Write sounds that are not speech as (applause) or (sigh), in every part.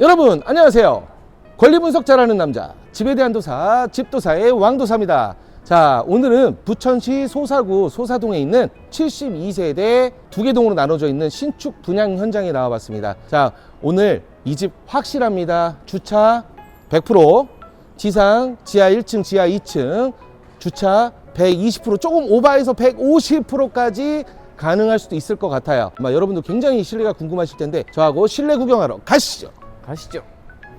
여러분 안녕하세요. 권리 분석 잘하는 남자 집에 대한 도사 집도사의 왕도사입니다. 자 오늘은 부천시 소사구 소사동에 있는 72세대 두 개 동으로 나눠져 있는 신축 분양 현장에 나와봤습니다. 자 오늘 이 집 확실합니다. 주차 100% 지상 지하 1층 지하 2층 주차 120% 조금 오버해서 150%까지 가능할 수도 있을 것 같아요. 아마 여러분도 굉장히 실내가 궁금하실 텐데 저하고 실내 구경하러 가시죠. 가시죠.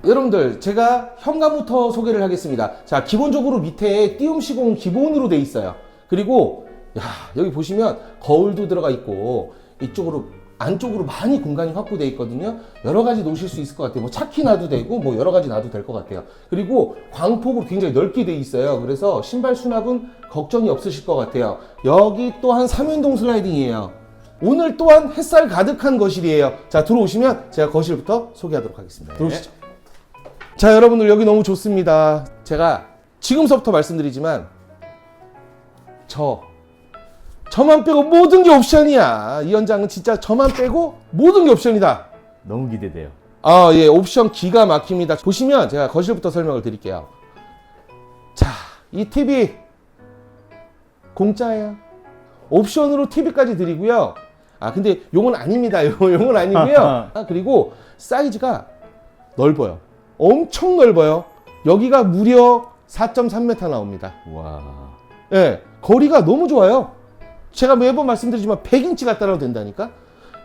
여러분들 제가 현관부터 소개를 하겠습니다. 자 기본적으로 밑에 띄움 시공 기본으로 돼 있어요. 그리고 야 여기 보시면 거울도 들어가 있고 이쪽으로 안쪽으로 많이 공간이 확보되어 있거든요. 여러 가지 놓으실 수 있을 것 같아요. 뭐 차키 놔도 되고 뭐 여러 가지 놔도 될 것 같아요. 그리고 광폭으로 굉장히 넓게 돼 있어요. 그래서 신발 수납은 걱정이 없으실 것 같아요. 여기 또한 3연동 슬라이딩이에요. 오늘 또한 햇살 가득한 거실이에요. 자 들어오시면 제가 거실부터 소개하도록 하겠습니다. 들어오시죠. 자 여러분들 여기 너무 좋습니다. 제가 지금서부터 말씀드리지만 저 저만 빼고 모든 게 옵션이야. 이 현장은 진짜 저만 빼고 모든 게 옵션이다. 너무 기대돼요. 아, 예, 옵션 기가 막힙니다. 보시면 제가 거실부터 설명을 드릴게요. 자, 이 TV 공짜예요. 옵션으로 TV까지 드리고요. 아, 근데 용은 아닙니다. 요- (laughs) 용은 아니고요. 아, 그리고 사이즈가 넓어요. 엄청 넓어요. 여기가 무려 4.3m 나옵니다. 와. 예, 거리가 너무 좋아요. 제가 매번 말씀드리지만 100인치 갖다 놔도 된다니까?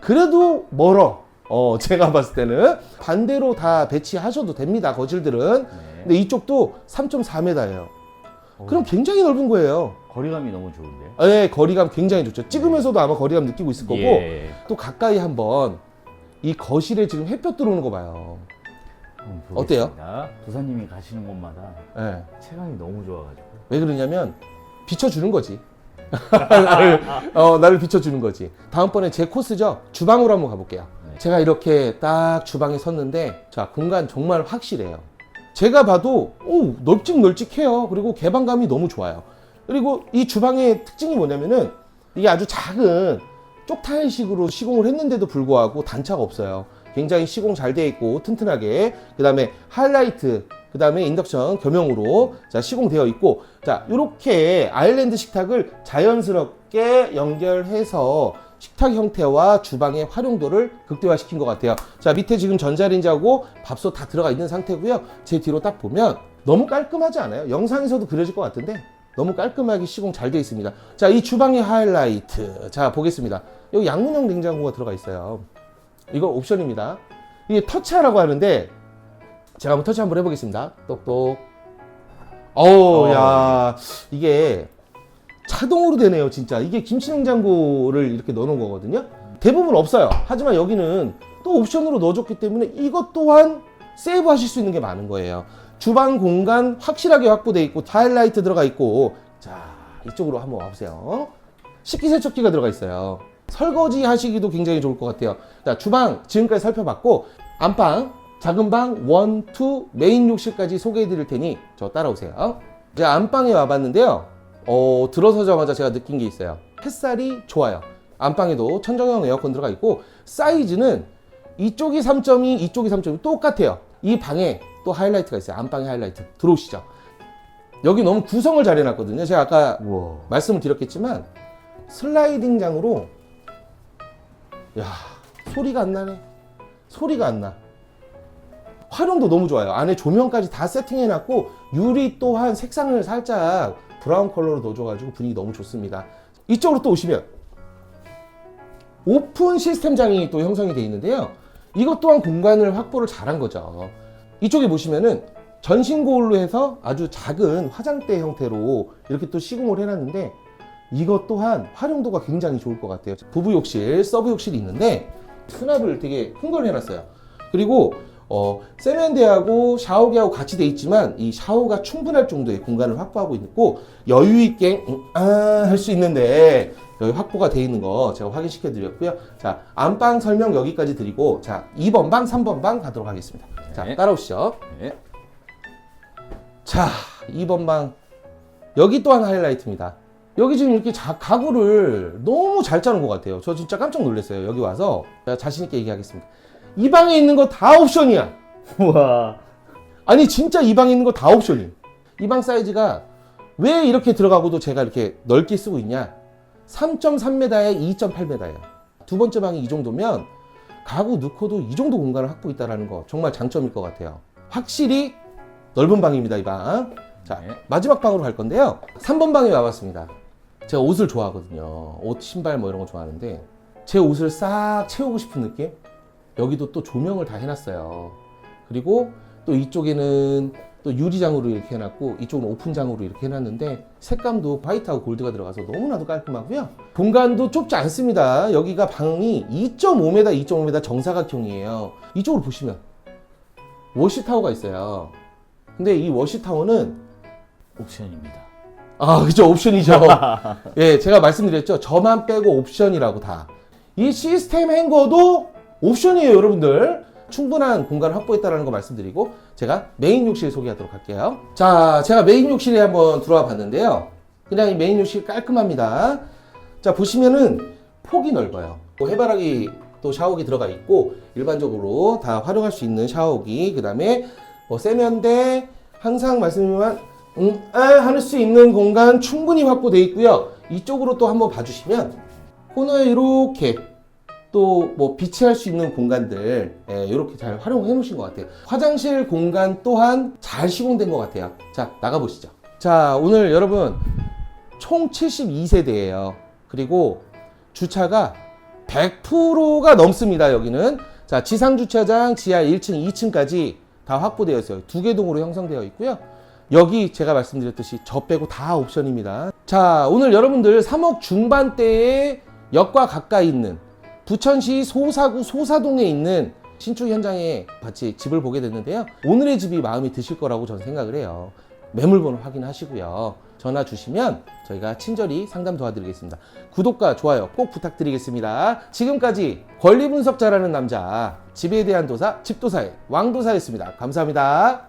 그래도 멀어. 어, (laughs) 제가 봤을 때는. 반대로 다 배치하셔도 됩니다, 거실들은. 네. 근데 이쪽도 3.4m예요. 그럼 굉장히 넓은 거예요. 거리감이 너무 좋은데요. 예, 거리감 굉장히 좋죠. 찍으면서도 아마 거리감 느끼고 있을 거고. 예. 또 가까이 한번 이 거실에 지금 햇볕 들어오는 거 봐요. 한번? 보겠습니다. 도사님이 가시는 곳마다 예. 체감이 너무 좋아가지고. 왜 그러냐면 비춰주는 거지. 나를, (laughs) 어, 나를 비춰주는 거지. 다음번에 제 코스죠. 주방으로 한번 가볼게요. 네. 제가 이렇게 딱 주방에 섰는데 자 공간 정말 확실해요. 제가 봐도 오 널찍널찍해요. 그리고 개방감이 너무 좋아요. 그리고 이 주방의 특징이 뭐냐면은 이게 아주 작은 쪽타일식으로 시공을 했는데도 불구하고 단차가 없어요. 굉장히 시공 잘 돼 있고 튼튼하게 그 다음에 하이라이트 그 다음에 인덕션 겸용으로 자 시공되어 있고 자 이렇게 아일랜드 식탁을 자연스럽게 연결해서 식탁 형태와 주방의 활용도를 극대화시킨 것 같아요. 자 밑에 지금 전자레인지하고 밥솥 다 들어가 있는 상태고요. 제 뒤로 딱 보면 너무 깔끔하지 않아요? 영상에서도 그려질 것 같은데 너무 깔끔하게 시공 잘 되어 있습니다. 자 이 주방의 하이라이트 자 보겠습니다. 여기 양문형 냉장고가 들어가 있어요. 이거 옵션입니다. 이게 터치하라고 하는데 제가 한번 터치 한번 해보겠습니다. 똑똑. 어우, 어. 야, 이게 자동으로 되네요, 진짜. 이게 김치냉장고를 이렇게 넣어놓은 거거든요. 대부분 없어요. 하지만 여기는 또 옵션으로 넣어줬기 때문에 이것 또한 세이브 하실 수 있는 게 많은 거예요. 주방 공간 확실하게 확보돼 있고, 하이라이트 들어가 있고, 자, 이쪽으로 한번 와보세요. 식기 세척기가 들어가 있어요. 설거지 하시기도 굉장히 좋을 것 같아요. 자, 주방 지금까지 살펴봤고, 안방, 작은 방, 원, 투, 메인 욕실까지 소개해 드릴 테니 저 따라오세요. 제가 안방에 와봤는데요. 어, 들어서자마자 제가 느낀 게 있어요. 햇살이 좋아요. 안방에도 천정형 에어컨 들어가 있고, 사이즈는 이쪽이 3.2, 이쪽이 3.2 똑같아요. 이 방에 또 하이라이트가 있어요. 안방에 하이라이트. 들어오시죠. 여기 너무 구성을 잘 해놨거든요. 제가 아까 우와. 말씀을 드렸겠지만 슬라이딩 장으로 야 소리가 안 나네 소리가 안 나 활용도 너무 좋아요 안에 조명까지 다 세팅해놨고 유리 또한 색상을 살짝 브라운 컬러로 넣어줘가지고 분위기 너무 좋습니다 이쪽으로 또 오시면 오픈 시스템 장이 또 형성이 되어 있는데요 이것 또한 공간을 확보를 잘한 거죠 이쪽에 보시면은 전신 거울로 해서 아주 작은 화장대 형태로 이렇게 또 시공을 해놨는데 이것 또한 활용도가 굉장히 좋을 것 같아요. 부부 욕실, 서브 욕실이 있는데 수납을 되게 큰 걸 해놨어요. 그리고 어, 세면대하고 샤워기하고 같이 돼 있지만 이 샤워가 충분할 정도의 공간을 확보하고 있고 여유 있게 음, 아, 할 수 있는데 여기 확보가 돼 있는 거 제가 확인시켜 드렸고요. 자, 안방 설명 여기까지 드리고 자, 2번 방, 3번 방 가도록 하겠습니다. 자, 네. 따라오시죠. 네. 자, 2번 방. 여기 또한 하이라이트입니다. 여기 지금 이렇게 자, 가구를 너무 잘 짜는 것 같아요. 저 진짜 깜짝 놀랐어요. 여기 와서 제가 자신 있게 얘기하겠습니다. 이 방에 있는 거 다 옵션이야. 우와. 아니 진짜 이 방에 있는 거 다 옵션이. 이방 사이즈가 왜 이렇게 들어가고도 제가 이렇게 넓게 쓰고 있냐? 3.3m에 2.8m예요. 두 번째 방이 이 정도면 가구 넣고도 이 정도 공간을 확보했다라는 거 정말 장점일 것 같아요. 확실히 넓은 방입니다, 이 방. 자, 네. 마지막 방으로 갈 건데요. 3번 방에 와봤습니다. 제가 옷을 좋아하거든요. 옷, 신발 뭐 이런 거 좋아하는데 제 옷을 싹 채우고 싶은 느낌? 여기도 또 조명을 다 해놨어요. 그리고 또 이쪽에는 또 유리장으로 이렇게 해놨고 이쪽은 오픈장으로 이렇게 해놨는데 색감도 화이트하고 골드가 들어가서 너무나도 깔끔하고요. 공간도 좁지 않습니다. 여기가 방이 2.5m, 2.5m 정사각형이에요. 이쪽으로 보시면 워시타워가 있어요. 근데 이 워시타워는 옵션입니다. 아, 그죠. 옵션이죠. (laughs) 예, 제가 말씀드렸죠. 저만 빼고 옵션이라고 다. 이 시스템 행거도 옵션이에요, 여러분들. 충분한 공간을 확보했다는 거 말씀드리고 제가 메인 욕실 소개하도록 할게요. 자, 제가 메인 욕실에 한번 들어와 봤는데요. 그냥 이 메인 욕실 깔끔합니다. 자, 보시면은 폭이 넓어요. 뭐 해바라기 또 샤워기 들어가 있고 일반적으로 다 활용할 수 있는 샤워기, 그 다음에 뭐 세면대 항상 말씀드리지만 음, 아, 할수 있는 공간 충분히 확보되어 있고요. 이쪽으로 또 한번 봐주시면 코너에 이렇게 또 뭐 비치할 수 있는 공간들 예, 이렇게 잘 활용해 놓으신 것 같아요. 화장실 공간 또한 잘 시공된 것 같아요. 자 나가 보시죠. 자 오늘 여러분 총 72세대예요. 그리고 주차가 100%가 넘습니다. 여기는 자 지상 주차장 지하 1층, 2층까지 다 확보되어 있어요. 두 개 동으로 형성되어 있고요. 여기 제가 말씀드렸듯이 저 빼고 다 옵션입니다. 자, 오늘 여러분들 3억 중반대의 역과 가까이 있는 부천시 소사구 소사동에 있는 신축 현장에 같이 집을 보게 됐는데요. 오늘의 집이 마음에 드실 거라고 저는 생각을 해요. 매물번호 확인하시고요. 전화 주시면 저희가 친절히 상담 도와드리겠습니다. 구독과 좋아요 꼭 부탁드리겠습니다. 지금까지 권리 분석 잘하는 남자 집에 대한 도사 집도사의 왕도사였습니다. 감사합니다.